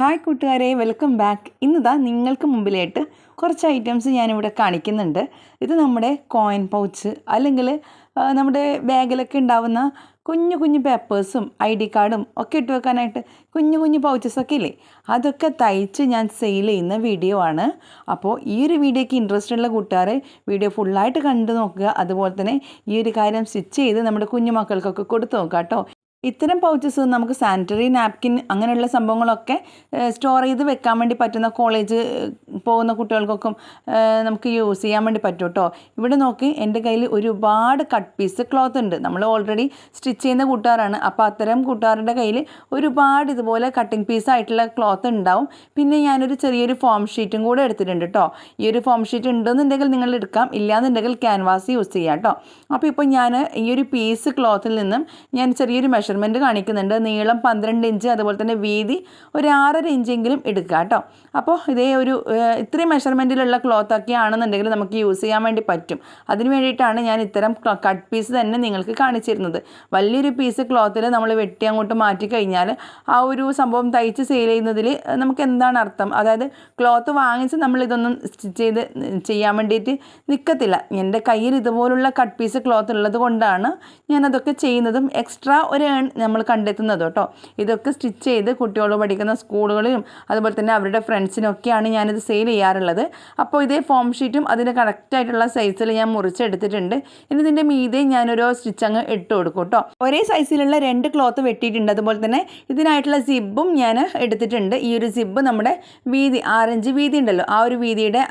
Hi കൂട്ടുകാരെ welcome back. ഇന്നിതാ നിങ്ങൾക്ക് മുമ്പിലായിട്ട് കുറച്ച് ഐറ്റംസ് ഞാനിവിടെ കാണിക്കുന്നുണ്ട്. ഇത് നമ്മുടെ കോയിൻ പൗച്ച് അല്ലെങ്കിൽ നമ്മുടെ ബാഗിലൊക്കെ ഉണ്ടാവുന്ന കുഞ്ഞു കുഞ്ഞു പേപ്പേഴ്സും ഐ ഡി കാർഡും ഒക്കെ ഇട്ട് വെക്കാനായിട്ട് കുഞ്ഞു കുഞ്ഞു പൗച്ചസൊക്കെ ഇല്ലേ? അതൊക്കെ തയ്ച്ച് ഞാൻ സെയിൽ ചെയ്യുന്ന വീഡിയോ ആണ്. അപ്പോൾ ഈ ഒരു വീഡിയോയ്ക്ക് ഇൻട്രസ്റ്റ് ഉള്ള കൂട്ടുകാരെ വീഡിയോ ഫുള്ളായിട്ട് കണ്ടു നോക്കുക. അതുപോലെ തന്നെ ഈ ഒരു കാര്യം സ്റ്റിച്ച് ചെയ്ത് നമ്മുടെ കുഞ്ഞു മക്കൾക്കൊക്കെ കൊടുത്തു നോക്കുക കേട്ടോ. ഇത്തരം പൗച്ചസ് നമുക്ക് സാനിറ്ററി നാപ്കിൻ അങ്ങനെയുള്ള സംഭവങ്ങളൊക്കെ സ്റ്റോർ ചെയ്ത് വെക്കാൻ വേണ്ടി പറ്റുന്ന കോളേജ് പോകുന്ന കുട്ടികൾക്കൊക്കെ നമുക്ക് യൂസ് ചെയ്യാൻ വേണ്ടി പറ്റും കേട്ടോ. ഇവിടെ നോക്കി എന്റെ കയ്യിൽ ഒരുപാട് കട്ട് പീസ് ക്ലോത്ത് ഉണ്ട്. നമ്മൾ ഓൾറെഡി സ്റ്റിച്ച് ചെയ്യുന്ന കൂട്ടുകാരാണ്. അപ്പോൾ അത്തരം കൂട്ടുകാരുടെ കയ്യിൽ ഒരുപാട് ഇതുപോലെ കട്ടിങ് പീസ് ആയിട്ടുള്ള ക്ലോത്ത് ഉണ്ടാവും. പിന്നെ ഞാനൊരു ചെറിയൊരു ഫോം ഷീറ്റും കൂടെ എടുത്തിട്ടുണ്ട് കേട്ടോ. ഈ ഒരു ഫോം ഷീറ്റ് ഉണ്ടെന്നുണ്ടെങ്കിൽ നിങ്ങൾ എടുക്കാം. ഇല്ലാന്നുണ്ടെങ്കിൽ ക്യാൻവാസ് യൂസ് ചെയ്യാം കേട്ടോ. അപ്പോൾ ഇപ്പോൾ ഞാൻ ഈ ഒരു പീസ് ക്ലോത്തിൽ നിന്നും ഞാൻ ചെറിയൊരു മെഷർമെന്റ് കാണിക്കുന്നുണ്ട്. നീളം പന്ത്രണ്ട് ഇഞ്ച് അതുപോലെ തന്നെ വീതി ഒരു ആറര ഇഞ്ചെങ്കിലും എടുക്കുക കേട്ടോ. അപ്പോൾ ഇതേ ഒരു ഇത്രയും മെഷർമെന്റിലുള്ള ക്ലോത്ത് ഒക്കെ ആണെന്നുണ്ടെങ്കിൽ നമുക്ക് യൂസ് ചെയ്യാൻ വേണ്ടി പറ്റും. അതിന് വേണ്ടിയിട്ടാണ് ഞാൻ ഇത്തരം കട്ട് പീസ് തന്നെ നിങ്ങൾക്ക് കാണിച്ചിരുന്നത്. വലിയൊരു പീസ് ക്ലോത്തിൽ നമ്മൾ വെട്ടി അങ്ങോട്ട് മാറ്റി കഴിഞ്ഞാൽ ആ ഒരു സംഭവം തയ്ച്ച് സെയിൽ ചെയ്യുന്നതിൽ നമുക്ക് എന്താണ് അർത്ഥം? അതായത് ക്ലോത്ത് വാങ്ങിച്ച് നമ്മൾ ഇതൊന്നും സ്റ്റിച്ച് ചെയ്ത് ചെയ്യാൻ വേണ്ടിയിട്ട് നിൽക്കത്തില്ല. എന്റെ കയ്യിൽ ഇതുപോലുള്ള കട്ട് പീസ് ക്ലോത്ത് ഉള്ളത് കൊണ്ടാണ് ഞാനതൊക്കെ ചെയ്യുന്നതും എക്സ്ട്രാ ഒരു നമ്മൾ കണ്ടെത്തുന്നത് കേട്ടോ. ഇതൊക്കെ സ്റ്റിച്ച് ചെയ്ത് കുട്ടികൾ പഠിക്കുന്ന സ്കൂളുകളിലും അതുപോലെ തന്നെ അവരുടെ ഫ്രണ്ട്സിനൊക്കെയാണ് ഞാനിത് സെയിൽ ചെയ്യാറുള്ളത്. അപ്പോൾ ഇതേ ഫോം ഷീറ്റും അതിന് കറക്റ്റായിട്ടുള്ള സൈസിൽ ഞാൻ മുറിച്ചെടുത്തിട്ടുണ്ട്. ഇനി ഇതിന്റെ മീതെ ഞാനൊരു സ്റ്റിച്ച് അങ്ങ് ഇട്ട് കൊടുക്കും കേട്ടോ. ഒരേ സൈസിലുള്ള രണ്ട് ക്ലോത്ത് വെട്ടിയിട്ടുണ്ട്. അതുപോലെ തന്നെ ഇതിനായിട്ടുള്ള സിബും ഞാൻ എടുത്തിട്ടുണ്ട്. ഈ ഒരു സിബ് നമ്മുടെ വീതി ആറഞ്ച് വീതി ഉണ്ടല്ലോ. ആ ഒരു വീതിയുടെ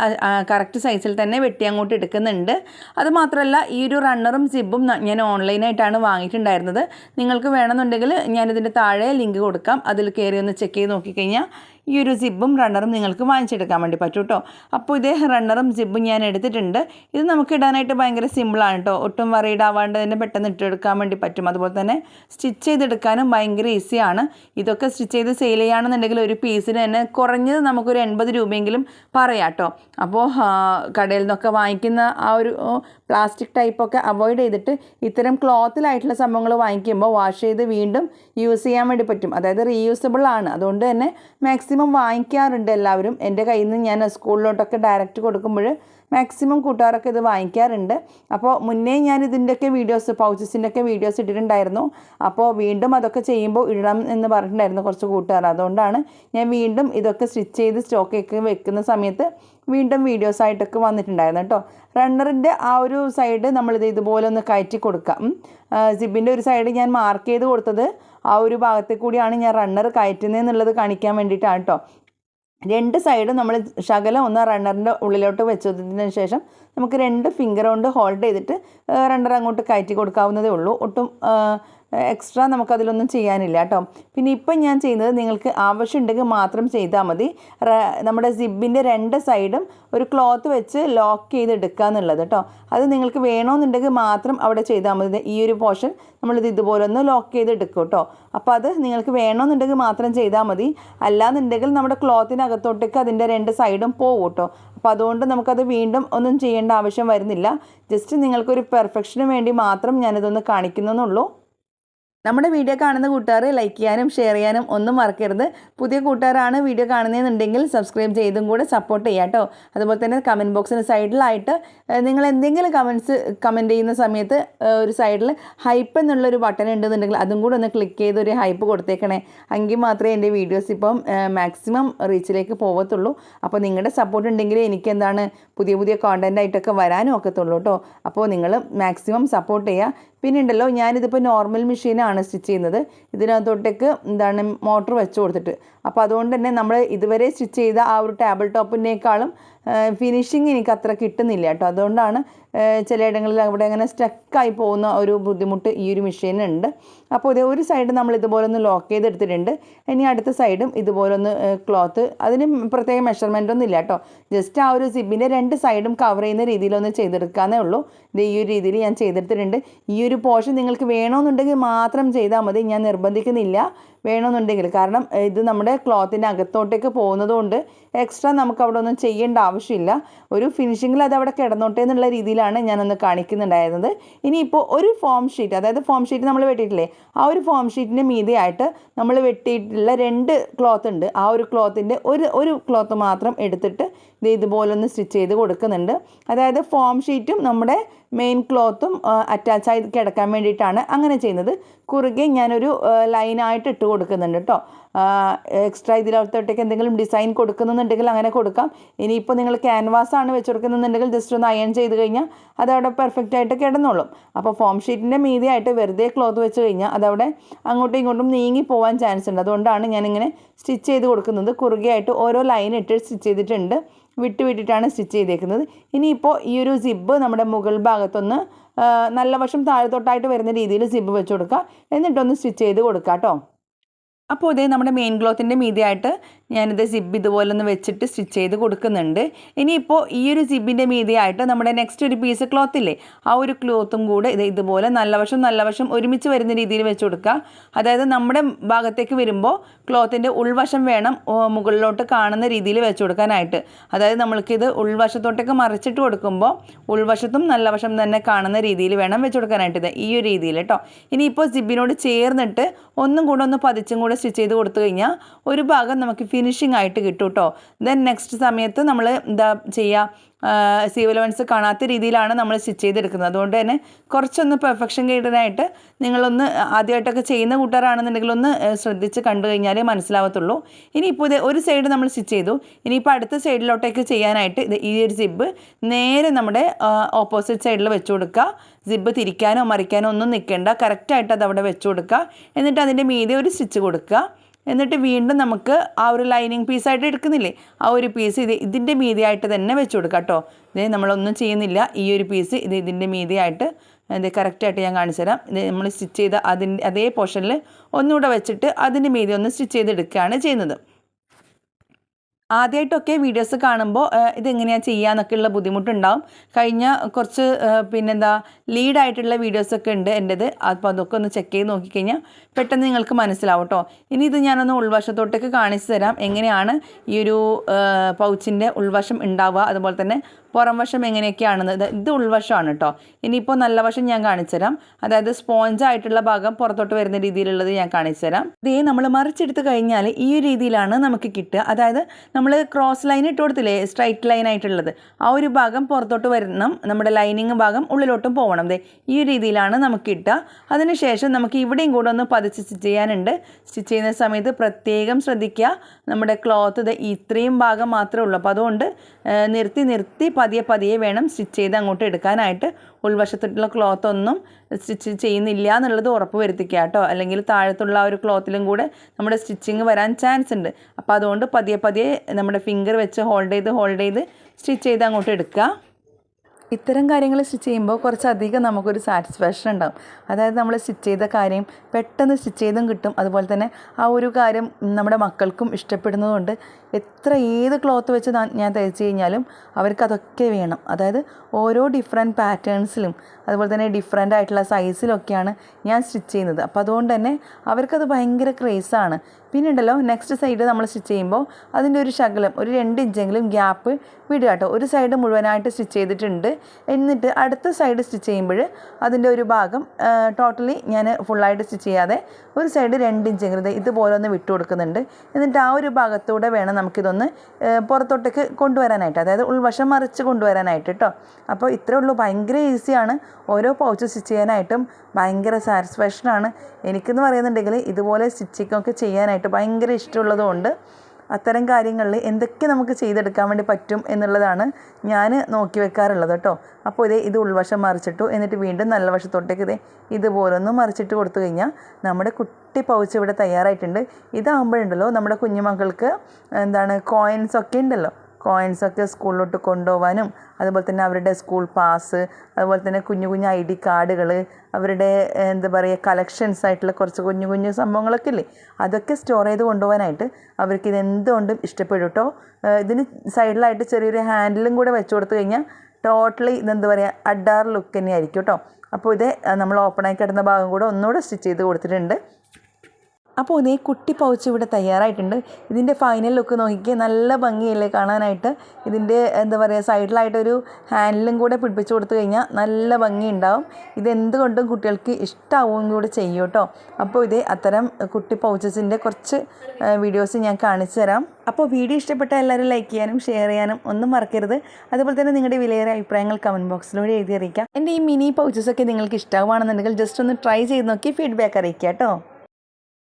കറക്റ്റ് സൈസിൽ തന്നെ വെട്ടി അങ്ങോട്ട് എടുക്കുന്നുണ്ട്. അതുമാത്രമല്ല ഈ ഒരു റണ്ണറും സിബും ഞാൻ ഓൺലൈനായിട്ടാണ് വാങ്ങിയിട്ടുണ്ടായിരുന്നത്. നിങ്ങൾക്ക് വേണമെന്നുണ്ടെങ്കിൽ ഞാനിതിന്റെ താഴെ ലിങ്ക് കൊടുക്കാം. അതിൽ കയറി ഒന്ന് ചെക്ക് ചെയ്ത് നോക്കിക്കഴിഞ്ഞാൽ ഈ ഒരു സിബും റണ്ണറും നിങ്ങൾക്ക് വാങ്ങിച്ചെടുക്കാൻ വേണ്ടി പറ്റും കേട്ടോ അപ്പോൾ ഇതേ റണ്ണറും സിബും ഞാൻ എടുത്തിട്ടുണ്ട്. ഇത് നമുക്ക് ഇടാനായിട്ട് ഭയങ്കര സിമ്പിളാണ് കേട്ടോ ഒട്ടും വറീഡ് ആവാണ്ട് തന്നെ പെട്ടെന്ന് ഇട്ടെടുക്കാൻ വേണ്ടി പറ്റും. അതുപോലെ തന്നെ സ്റ്റിച്ച് ചെയ്തെടുക്കാനും ഭയങ്കര ഈസിയാണ് ഇതൊക്കെ സ്റ്റിച്ച് ചെയ്ത് സെയിൽ ചെയ്യുകയാണെന്നുണ്ടെങ്കിൽ ഒരു പീസിന് തന്നെ കുറഞ്ഞത് നമുക്കൊരു എൺപത് രൂപയെങ്കിലും പറയാം കേട്ടോ അപ്പോൾ കടയിൽ നിന്നൊക്കെ വാങ്ങിക്കുന്ന ആ ഒരു പ്ലാസ്റ്റിക് ടൈപ്പൊക്കെ അവോയ്ഡ് ചെയ്തിട്ട് ഇത്തരം ക്ലോത്തിലായിട്ടുള്ള സംഭവങ്ങൾ വാങ്ങിക്കുമ്പോൾ വാഷ് ചെയ്ത് വീണ്ടും യൂസ് ചെയ്യാൻ വേണ്ടി പറ്റും. അതായത് റീയൂസബിൾ ആണ്. അതുകൊണ്ട് തന്നെ മാക്സിമം വാങ്ങിക്കാറുണ്ട് എല്ലാവരും. എന്റെ കയ്യിൽ നിന്ന് ഞാൻ സ്കൂളിലോട്ടൊക്കെ ഡയറക്റ്റ് കൊടുക്കുമ്പോൾ മാക്സിമം കൂട്ടുകാരൊക്കെ ഇത് വാങ്ങിക്കാറുണ്ട്. അപ്പോൾ മുന്നേ ഞാൻ ഇതിന്റെയൊക്കെ വീഡിയോസ് പൗച്ചസിന്റെയൊക്കെ വീഡിയോസ് ഇട്ടിട്ടുണ്ടായിരുന്നു. അപ്പോൾ വീണ്ടും അതൊക്കെ ചെയ്യുമ്പോൾ ഇടണം എന്ന് പറഞ്ഞിട്ടുണ്ടായിരുന്നു കുറച്ച് കൂട്ടുകാർ. അതുകൊണ്ടാണ് ഞാൻ വീണ്ടും ഇതൊക്കെ സ്റ്റിച്ച് ചെയ്ത് സ്റ്റോക്കൊക്കെ വെക്കുന്ന സമയത്ത് വീണ്ടും വീഡിയോസ് ആയിട്ടൊക്കെ വന്നിട്ടുണ്ടായിരുന്നു കേട്ടോ. റണ്ണറിന്റെ ആ ഒരു സൈഡ് നമ്മളിത് ഇതുപോലെ ഒന്ന് കയറ്റി കൊടുക്കാം. സിബിന്റെ ഒരു സൈഡ് ഞാൻ മാർക്ക് ചെയ്ത് കൊടുത്തത് ആ ഒരു ഭാഗത്തെ കൂടിയാണ് ഞാൻ റണ്ണർ കയറ്റുന്നതെന്നുള്ളത് കാണിക്കാൻ വേണ്ടിയിട്ടാണ് കേട്ടോ. രണ്ട് സൈഡും നമ്മൾ ശകലം ഒന്ന് റണ്ണറിന്റെ ഉള്ളിലോട്ട് വെച്ചതിന് ശേഷം നമുക്ക് രണ്ട് ഫിംഗർ കൊണ്ട് ഹോൾഡ് ചെയ്തിട്ട് റണ്ണർ അങ്ങോട്ട് കയറ്റി കൊടുക്കാവുന്നതേ ഉള്ളൂ. ഒട്ടും എക്സ്ട്രാ നമുക്കതിലൊന്നും ചെയ്യാനില്ല കേട്ടോ. പിന്നെ ഇപ്പം ഞാൻ ചെയ്യുന്നത് നിങ്ങൾക്ക് ആവശ്യമുണ്ടെങ്കിൽ മാത്രം ചെയ്താൽ മതി. നമ്മുടെ സിബിന്റെ രണ്ട് സൈഡും ഒരു ക്ലോത്ത് വെച്ച് ലോക്ക് ചെയ്തെടുക്കുക എന്നുള്ളത് കേട്ടോ. അത് നിങ്ങൾക്ക് വേണമെന്നുണ്ടെങ്കിൽ മാത്രം അവിടെ ചെയ്താൽ മതി. ഈ ഒരു പോർഷൻ നമ്മളിത് ഇതുപോലെ ഒന്ന് ലോക്ക് ചെയ്ത് എടുക്കും കേട്ടോ. അപ്പോൾ അത് നിങ്ങൾക്ക് വേണമെന്നുണ്ടെങ്കിൽ മാത്രം ചെയ്താൽ മതി. അല്ലാന്നുണ്ടെങ്കിൽ നമ്മുടെ ക്ലോത്തിനകത്തോട്ടേക്ക് അതിന്റെ രണ്ട് സൈഡും പോകും കേട്ടോ. അപ്പോൾ അതുകൊണ്ട് നമുക്കത് വീണ്ടും ഒന്നും ചെയ്യേണ്ട ആവശ്യം വരുന്നില്ല. ജസ്റ്റ് നിങ്ങൾക്കൊരു പെർഫെക്ഷന് വേണ്ടി മാത്രം ഞാനിതൊന്ന് കാണിക്കുന്നെന്നുള്ളൂ നമ്മുടെ വീഡിയോ കാണുന്ന കൂട്ടുകാർ ലൈക്ക് ചെയ്യാനും ഷെയർ ചെയ്യാനും ഒന്നും മറക്കരുത്. പുതിയ കൂട്ടുകാരാണ് വീഡിയോ കാണുന്നതെന്നുണ്ടെങ്കിൽ സബ്സ്ക്രൈബ് ചെയ്തും കൂടെ സപ്പോർട്ട് ചെയ്യാം കേട്ടോ. അതുപോലെ തന്നെ കമന്റ് ബോക്സിന് സൈഡിലായിട്ട് നിങ്ങൾ എന്തെങ്കിലും കമന്റ്സ് കമന്റ് ചെയ്യുന്ന സമയത്ത് ഒരു സൈഡിൽ ഹൈപ്പ് എന്നുള്ളൊരു ബട്ടൺ ഉണ്ടെന്നുണ്ടെങ്കിൽ അതും കൂടെ ഒന്ന് ക്ലിക്ക് ചെയ്ത് ഒരു ഹൈപ്പ് കൊടുത്തേക്കണേ. എങ്കിൽ മാത്രമേ എന്റെ വീഡിയോസ് ഇപ്പം മാക്സിമം റീച്ചിലേക്ക് പോകത്തുള്ളൂ അപ്പോൾ നിങ്ങളുടെ സപ്പോർട്ട് ഉണ്ടെങ്കിൽ എനിക്ക് എന്താണ് പുതിയ പുതിയ കോണ്ടന്റ് ആയിട്ടൊക്കെ വരാനും ഒക്കത്തുള്ളൂ കേട്ടോ. അപ്പോൾ നിങ്ങൾ മാക്സിമം സപ്പോർട്ട് ചെയ്യുക. പിന്നെ ഉണ്ടല്ലോ ഞാനിതിപ്പോൾ നോർമൽ മെഷീനാണ് സ്റ്റിച്ച് ചെയ്യുന്നത്. ഇതിനകത്തോട്ടേക്ക് എന്താണ് മോട്ടർ വെച്ച് കൊടുത്തിട്ട്. അപ്പോൾ അതുകൊണ്ട് തന്നെ നമ്മൾ ഇതുവരെ സ്റ്റിച്ച് ചെയ്ത ആ ഒരു ടേബിൾ ടോപ്പിനേക്കാളും ഫിനിഷിങ് എനിക്ക് അത്ര കിട്ടുന്നില്ല കേട്ടോ. അതുകൊണ്ടാണ് ചിലയിടങ്ങളിൽ അവിടെ അങ്ങനെ സ്റ്റക്കായി പോകുന്ന ഒരു ബുദ്ധിമുട്ട് ഈ ഒരു മെഷീനുണ്ട് അപ്പോൾ ഇതേ ഒരു സൈഡ് നമ്മൾ ഇതുപോലെ ഒന്ന് ലോക്ക് ചെയ്തെടുത്തിട്ടുണ്ട്. ഇനി അടുത്ത സൈഡും ഇതുപോലെ ഒന്ന് ക്ലോത്ത് അതിന് പ്രത്യേക മെഷർമെന്റ് ഒന്നും ഇല്ല കേട്ടോ. ജസ്റ്റ് ആ ഒരു സിബിന്റെ രണ്ട് സൈഡും കവർ ചെയ്യുന്ന രീതിയിലൊന്ന് ചെയ്തെടുക്കാന്നേ ഉള്ളൂ. ഇത് ഈ ഒരു രീതിയിൽ ഞാൻ ചെയ്തെടുത്തിട്ടുണ്ട്. ഈ ഒരു പോർഷൻ നിങ്ങൾക്ക് വേണമെന്നുണ്ടെങ്കിൽ മാത്രം ചെയ്താൽ മതി. ഞാൻ നിർബന്ധിക്കുന്നില്ല. വേണമെന്നുണ്ടെങ്കിൽ. കാരണം ഇത് നമ്മുടെ ക്ലോത്തിന്റെ അകത്തോട്ടേക്ക് പോകുന്നതുകൊണ്ട് എക്സ്ട്രാ നമുക്ക് അവിടെ ഒന്നും ചെയ്യേണ്ട ആവശ്യമില്ല. ഒരു ഫിനിഷിങ്ങിൽ അത് അവിടെ കിടന്നോട്ടെ എന്നുള്ള രീതിയിലാണ് ഞാനൊന്ന് കാണിക്കുന്നുണ്ടായിരുന്നത്. ഇനിയിപ്പോൾ ഒരു ഫോം ഷീറ്റ് അതായത് ഫോം ഷീറ്റ് നമ്മൾ വെട്ടിയിട്ടില്ലേ? ആ ഒരു ഫോം ഷീറ്റിന്റെ മീതെയായിട്ട് നമ്മൾ വെട്ടിയിട്ടുള്ള രണ്ട് ക്ലോത്ത് ഉണ്ട്. ആ ഒരു ക്ലോത്തിന്റെ ഒരു ഒരു ക്ലോത്ത് മാത്രം എടുത്തിട്ട് ഇത് ഇതുപോലൊന്ന് സ്റ്റിച്ച് ചെയ്ത് കൊടുക്കുന്നുണ്ട്. അതായത് ഫോം ഷീറ്റും നമ്മുടെ മെയിൻ ക്ലോത്തും അറ്റാച്ച് ആയി കിടക്കാൻ വേണ്ടിയിട്ടാണ് അങ്ങനെ ചെയ്യുന്നത്. കുറുകെ ഞാനൊരു ലൈനായിട്ട് ഇട്ട് കൊടുക്കുന്നുണ്ട് കേട്ടോ എക്സ്ട്രാ ഇതിലോട്ടേക്ക് എന്തെങ്കിലും ഡിസൈൻ കൊടുക്കുന്നുണ്ടെങ്കിൽ അങ്ങനെ കൊടുക്കാം. ഇനിയിപ്പോൾ നിങ്ങൾ ക്യാൻവാസ് ആണ് വെച്ച് കൊടുക്കുന്നുണ്ടെങ്കിൽ ജസ്റ്റ് ഒന്ന് അയൺ ചെയ്ത് കഴിഞ്ഞാൽ അതവിടെ പെർഫെക്റ്റ് ആയിട്ട് കിടന്നോളും. അപ്പോൾ ഫോം ഷീറ്റിന്റെ മീതിയായിട്ട് വെറുതെ ക്ലോത്ത് വെച്ച് കഴിഞ്ഞാൽ അതവിടെ അങ്ങോട്ടും ഇങ്ങോട്ടും നീങ്ങി പോകാൻ ചാൻസ് ഉണ്ട്. അതുകൊണ്ടാണ് ഞാനിങ്ങനെ സ്റ്റിച്ച് ചെയ്ത് കൊടുക്കുന്നത്. കുറുകെ ആയിട്ട് ഓരോ ലൈൻ ഇട്ട് സ്റ്റിച്ച് ചെയ്തിട്ടുണ്ട്. വിട്ട് വിട്ടിട്ടാണ് സ്റ്റിച്ച് ചെയ്തേക്കുന്നത്. ഇനിയിപ്പോൾ ഈ ഒരു സിബ്ബ് നമ്മുടെ മുകൾ ഭാഗത്തൊന്ന് നല്ല വശം താഴത്തോട്ടായിട്ട് വരുന്ന രീതിയിൽ സിബ്ബ് വെച്ച് കൊടുക്കുക എന്നിട്ടൊന്ന് സ്റ്റിച്ച് ചെയ്ത് കൊടുക്കുക കേട്ടോ. അപ്പോൾ ഇതേ നമ്മുടെ മെയിൻ ക്ലോത്തിന്റെ മീതിയായിട്ട് ഞാനിത് സിബ് ഇതുപോലെ ഒന്ന് വെച്ചിട്ട് സ്റ്റിച്ച് ചെയ്ത് കൊടുക്കുന്നുണ്ട്. ഇനിയിപ്പോൾ ഈ ഒരു സിബിന്റെ മീതിയായിട്ട് നമ്മുടെ നെക്സ്റ്റ് ഒരു പീസ് ക്ലോത്ത് ഇല്ലേ ആ ഒരു ക്ലോത്തും കൂടെ ഇത് ഇതുപോലെ നല്ല വശം നല്ല വശം ഒരുമിച്ച് വരുന്ന രീതിയിൽ വെച്ച് കൊടുക്കുക. അതായത് നമ്മുടെ ഭാഗത്തേക്ക് വരുമ്പോൾ ക്ലോത്തിന്റെ ഉൾവശം വേണം മുകളിലോട്ട് കാണുന്ന രീതിയിൽ വെച്ച് കൊടുക്കാനായിട്ട്. അതായത് നമ്മൾക്കിത് ഉൾവശത്തോട്ടേക്ക് മറിച്ചിട്ട് കൊടുക്കുമ്പോൾ ഉൾവശത്തും നല്ല വശം തന്നെ കാണുന്ന രീതിയിൽ വേണം വെച്ച് കൊടുക്കാനായിട്ട് ഇത് ഈ ഒരു രീതിയിൽ കേട്ടോ ഇനിയിപ്പോൾ സിബിനോട് ചേർന്നിട്ട് ഒന്നും കൂടെ ഒന്ന് പതിച്ചും കൂടെ സ്റ്റിച്ച് ചെയ്ത് കൊടുത്തു കഴിഞ്ഞാൽ ഒരു ഭാഗം നമുക്ക് ഫിനിഷിംഗ് ആയിട്ട് കിട്ടും കേട്ടോ ദെൻ നെക്സ്റ്റ് സമയത്ത് നമ്മൾ എന്താ ചെയ്യുക സീവലവൻസ് കാണാത്ത രീതിയിലാണ് നമ്മൾ സ്റ്റിച്ച് ചെയ്തെടുക്കുന്നത്. അതുകൊണ്ട് തന്നെ കുറച്ചൊന്ന് പെർഫെക്ഷൻ കിട്ടാനായിട്ട് നിങ്ങളൊന്ന് ആദ്യമായിട്ടൊക്കെ ചെയ്യുന്ന കൂട്ടുകാരാണെന്നുണ്ടെങ്കിൽ ഒന്ന് ശ്രദ്ധിച്ച് കണ്ടു കഴിഞ്ഞാലേ മനസ്സിലാവത്തുള്ളൂ. ഇനിയിപ്പോൾ ഇത് ഒരു സൈഡ് നമ്മൾ സ്റ്റിച്ച് ചെയ്തു. ഇനിയിപ്പോൾ അടുത്ത സൈഡിലോട്ടേക്ക് ചെയ്യാനായിട്ട് ഇത് ഈ ഒരു സിബ് നേരെ നമ്മുടെ ഓപ്പോസിറ്റ് സൈഡിൽ വെച്ച് കൊടുക്കുക. സിബ് തിരിക്കാനോ മറിക്കാനോ ഒന്നും നിൽക്കേണ്ട. കറക്റ്റായിട്ട് അത് അവിടെ വെച്ച് കൊടുക്കുക. എന്നിട്ട് അതിന്റെ മീതെ ഒരു സ്റ്റിച്ച് കൊടുക്കുക. എന്നിട്ട് വീണ്ടും നമുക്ക് ആ ഒരു ലൈനിങ് പീസായിട്ട് എടുക്കുന്നില്ലേ? ആ ഒരു പീസ് ഇത് ഇതിന്റെ മീതിയായിട്ട് തന്നെ വെച്ച് കൊടുക്കാം കേട്ടോ ഇത് നമ്മളൊന്നും ചെയ്യുന്നില്ല. ഈ ഒരു പീസ് ഇത് ഇതിന്റെ മീതിയായിട്ട് ഇത് കറക്റ്റായിട്ട് ഞാൻ കാണിച്ചു തരാം. ഇത് നമ്മൾ സ്റ്റിച്ച് ചെയ്ത അതിന്റെ അതേ പോർഷനിൽ ഒന്നുകൂടെ വെച്ചിട്ട് അതിന്റെ മീതി ഒന്ന് സ്റ്റിച്ച് ചെയ്തെടുക്കുകയാണ് ചെയ്യുന്നത്. ആദ്യമായിട്ടൊക്കെ വീഡിയോസ് കാണുമ്പോൾ ഇതെങ്ങനെയാണ് ചെയ്യുക എന്നൊക്കെയുള്ള ബുദ്ധിമുട്ടുണ്ടാവും. കഴിഞ്ഞ കുറച്ച് പിന്നെന്താ ലീഡായിട്ടുള്ള വീഡിയോസൊക്കെ ഉണ്ട് എന്റെത് അപ്പോൾ അതൊക്കെ ഒന്ന് ചെക്ക് ചെയ്ത് നോക്കിക്കഴിഞ്ഞാൽ പെട്ടെന്ന് നിങ്ങൾക്ക് മനസ്സിലാവും കേട്ടോ ഇനി ഇത് ഞാനൊന്ന് ഉൾവശത്തോട്ടേക്ക് കാണിച്ചു തരാം. എങ്ങനെയാണ് ഈ ഒരു പൗച്ചിന്റെ ഉൾവശം ഉണ്ടാവുക. അതുപോലെ തന്നെ പുറം വശം എങ്ങനെയൊക്കെയാണെന്ന്. ഇത് ഉൾവശമാണ് കേട്ടോ ഇനിയിപ്പോൾ നല്ല വശം ഞാൻ കാണിച്ചുതരാം. അതായത് സ്പോഞ്ച് ആയിട്ടുള്ള ഭാഗം പുറത്തോട്ട് വരുന്ന രീതിയിലുള്ളത് ഞാൻ കാണിച്ചു തരാം ഇതേ നമ്മൾ മറിച്ചെടുത്ത് കഴിഞ്ഞാൽ ഈ രീതിയിലാണ് നമുക്ക് കിട്ടുക. അതായത് നമ്മൾ ക്രോസ് ലൈൻ ഇട്ട് കൊടുത്തില്ലേ സ്ട്രൈറ്റ് ലൈൻ ആയിട്ടുള്ളത്. ആ ഒരു ഭാഗം പുറത്തോട്ട് വരണം. നമ്മുടെ ലൈനിങ് ഭാഗം ഉള്ളിലോട്ടും പോകണം അതെ ഈ രീതിയിലാണ് നമുക്ക് കിട്ടുക. അതിനുശേഷം നമുക്ക് ഇവിടെയും കൂടെ ഒന്ന് പതിച്ച് സ്റ്റിച്ച് ചെയ്യാനുണ്ട്. സ്റ്റിച്ച് ചെയ്യുന്ന സമയത്ത് പ്രത്യേകം ശ്രദ്ധിക്കുക. നമ്മുടെ ക്ലോത്ത് ഇത് ഇത്രയും ഭാഗം മാത്രമേ ഉള്ളൂ. അപ്പോൾ അതുകൊണ്ട് നിർത്തി നിർത്തി പതിയെ പതിയെ വേണം സ്റ്റിച്ച് ചെയ്ത് അങ്ങോട്ട് എടുക്കാനായിട്ട്. ഉൾവശത്തുള്ള ക്ലോത്ത് ഒന്നും സ്റ്റിച്ച് ചെയ്യുന്നില്ല എന്നുള്ളത് ഉറപ്പ് വരുത്തിക്കുക കേട്ടോ. അല്ലെങ്കിൽ താഴത്തുള്ള ആ ഒരു ക്ലോത്തിലും കൂടെ നമ്മുടെ സ്റ്റിച്ചിങ് വരാൻ ചാൻസ് ഉണ്ട്. അപ്പോൾ അതുകൊണ്ട് പതിയെ പതിയെ നമ്മുടെ ഫിംഗർ വെച്ച് ഹോൾഡ് ചെയ്ത് ഹോൾഡ് ചെയ്ത് സ്റ്റിച്ച് ചെയ്ത് അങ്ങോട്ട് എടുക്കുക. ഇത്തരം കാര്യങ്ങൾ സ്റ്റിച്ച് ചെയ്യുമ്പോൾ കുറച്ചധികം നമുക്കൊരു സാറ്റിസ്ഫാക്ഷൻ ഉണ്ടാകും അതായത് നമ്മൾ സ്റ്റിച്ച് ചെയ്ത കാര്യം പെട്ടെന്ന് സ്റ്റിച്ച് ചെയ്തും കിട്ടും. അതുപോലെ തന്നെ ആ ഒരു കാര്യം നമ്മുടെ മക്കൾക്കും ഇഷ്ടപ്പെടുന്നതുകൊണ്ട് എത്ര ഏത് ക്ലോത്ത് വെച്ച് ഞാൻ തയ്ച്ച് കഴിഞ്ഞാലും അവർക്ക് അതൊക്കെ വേണം. അതായത് ഓരോ ഡിഫറെന്റ് പാറ്റേൺസിലും അതുപോലെ തന്നെ ഡിഫറെന്റ് ആയിട്ടുള്ള സൈസിലൊക്കെയാണ് ഞാൻ സ്റ്റിച്ച് ചെയ്യുന്നത്. അപ്പോൾ അതുകൊണ്ട് തന്നെ അവർക്കത് ഭയങ്കര ക്രേസാണ് പിന്നെ ഉണ്ടല്ലോ നെക്സ്റ്റ് സൈഡ് നമ്മൾ സ്റ്റിച്ച് ചെയ്യുമ്പോൾ അതിന്റെ ഒരു ശകലം ഒരു രണ്ട് ഇഞ്ചെങ്കിലും ഗ്യാപ്പ് വിടുക കേട്ടോ. ഒരു സൈഡ് മുഴുവനായിട്ട് സ്റ്റിച്ച് ചെയ്തിട്ടുണ്ട്. എന്നിട്ട് അടുത്ത സൈഡ് സ്റ്റിച്ച് ചെയ്യുമ്പോൾ അതിന്റെ ഒരു ഭാഗം ടോട്ടലി ഞാൻ ഫുള്ളായിട്ട് സ്റ്റിച്ച് ചെയ്യാതെ ഒരു സൈഡ് രണ്ട് ഇഞ്ചെങ്കിലും ഇതുപോലെ ഒന്ന് വിട്ടു കൊടുക്കുന്നുണ്ട് എന്നിട്ട് ആ ഒരു ഭാഗത്തൂടെ വേണം നമുക്കിതൊന്ന് പുറത്തോട്ടേക്ക് കൊണ്ടുവരാനായിട്ട് അതായത് ഉൾവശം മറിച്ച് കൊണ്ടുവരാനായിട്ട് കേട്ടോ അപ്പോൾ ഇത്രേ ഉള്ളൂ. ഭയങ്കര ഈസിയാണ് ഓരോ പൗച്ച് സ്റ്റിച്ച് ചെയ്യാനായിട്ടും ഭയങ്കര സാറ്റിസ്ഫാക്ഷനാണ് എനിക്കെന്ന് പറയുന്നുണ്ടെങ്കിൽ ഇതുപോലെ സ്റ്റിച്ചിങ്ങൊക്കെ ചെയ്യാനായിട്ട് ഭയങ്കര ഇഷ്ടമുള്ളതുകൊണ്ട് അത്തരം കാര്യങ്ങളിൽ എന്തൊക്കെ നമുക്ക് ചെയ്തെടുക്കാൻ വേണ്ടി പറ്റും എന്നുള്ളതാണ് ഞാൻ നോക്കി വെക്കാറുള്ളത് കേട്ടോ. അപ്പോൾ ഇതേ ഇത് ഉൾവശം മറിച്ചിട്ടു. എന്നിട്ട് വീണ്ടും നല്ല വശത്തോട്ടേക്ക് ഇതേ ഇതുപോലൊന്നും മറിച്ചിട്ട് കൊടുത്തു കഴിഞ്ഞാൽ നമ്മുടെ കുട്ടി പൗച്ച് ഇവിടെ തയ്യാറായിട്ടുണ്ട്. ഇതാകുമ്പോഴുണ്ടല്ലോ നമ്മുടെ കുഞ്ഞുമക്കൾക്ക് എന്താണ് കോയിൻസ് ഒക്കെ ഉണ്ടല്ലോ. കോയിൻസൊക്കെ സ്കൂളിലോട്ട് കൊണ്ടുപോകാനും അതുപോലെ തന്നെ അവരുടെ സ്കൂൾ പാസ് അതുപോലെ തന്നെ കുഞ്ഞു കുഞ്ഞു ഐ ഡി കാർഡുകൾ അവരുടെ എന്താ പറയുക കളക്ഷൻസ് ആയിട്ടുള്ള കുറച്ച് കുഞ്ഞു കുഞ്ഞു സംഭവങ്ങളൊക്കെ ഇല്ലേ? അതൊക്കെ സ്റ്റോർ ചെയ്ത് കൊണ്ടുപോകാനായിട്ട് അവർക്ക് ഇത് എന്തുകൊണ്ടും ഇഷ്ടപ്പെടും കേട്ടോ. ഇതിന് സൈഡിലായിട്ട് ചെറിയൊരു ഹാൻഡിലും കൂടെ വെച്ച് കൊടുത്തു കഴിഞ്ഞാൽ ടോട്ടലി ഇതെന്താ പറയുക അഡാർ ലുക്ക് തന്നെയായിരിക്കും കേട്ടോ. അപ്പോൾ ഇത് നമ്മൾ ഓപ്പണായി കിടന്ന ഭാഗം കൂടെ ഒന്നുകൂടെ സ്റ്റിച്ച് ചെയ്ത് കൊടുത്തിട്ടുണ്ട്. അപ്പോൾ ഇതേ കുട്ടി പൗച്ച് ഇവിടെ തയ്യാറായിട്ടുണ്ട്. ഇതിന്റെ ഫൈനൽ ലുക്ക് നോക്കിക്കേ നല്ല ഭംഗിയല്ലേ കാണാനായിട്ട്. ഇതിന്റെ എന്താ പറയുക സൈഡിലായിട്ടൊരു ഹാൻഡിലും കൂടെ പിടിപ്പിച്ച് കൊടുത്തു കഴിഞ്ഞാൽ നല്ല ഭംഗി ഉണ്ടാവും ഇതെന്തുകൊണ്ടും കുട്ടികൾക്ക് ഇഷ്ടമാവുകയും കൂടെ ചെയ്യും കേട്ടോ. അപ്പോൾ ഇതേ അത്തരം കുട്ടി പൗച്ചസിന്റെ കുറച്ച് വീഡിയോസ് ഞാൻ കാണിച്ചു തരാം. അപ്പോൾ വീഡിയോ ഇഷ്ടപ്പെട്ട എല്ലാവരും ലൈക്ക് ചെയ്യാനും ഷെയർ ചെയ്യാനും ഒന്നും മറക്കരുത്. അതുപോലെ തന്നെ നിങ്ങളുടെ വിലയേറിയ അഭിപ്രായങ്ങൾ കമന്റ് ബോക്സിലൂടെ എഴുതി അറിയിക്കാം. എന്റെ ഈ മിനി പൗച്ചസൊക്കെ നിങ്ങൾക്ക് ഇഷ്ടമാണെന്നുണ്ടെങ്കിൽ ജസ്റ്റ് ഒന്ന് ട്രൈ ചെയ്ത് നോക്കി ഫീഡ്ബാക്ക് അറിയിക്കാം കേട്ടോ.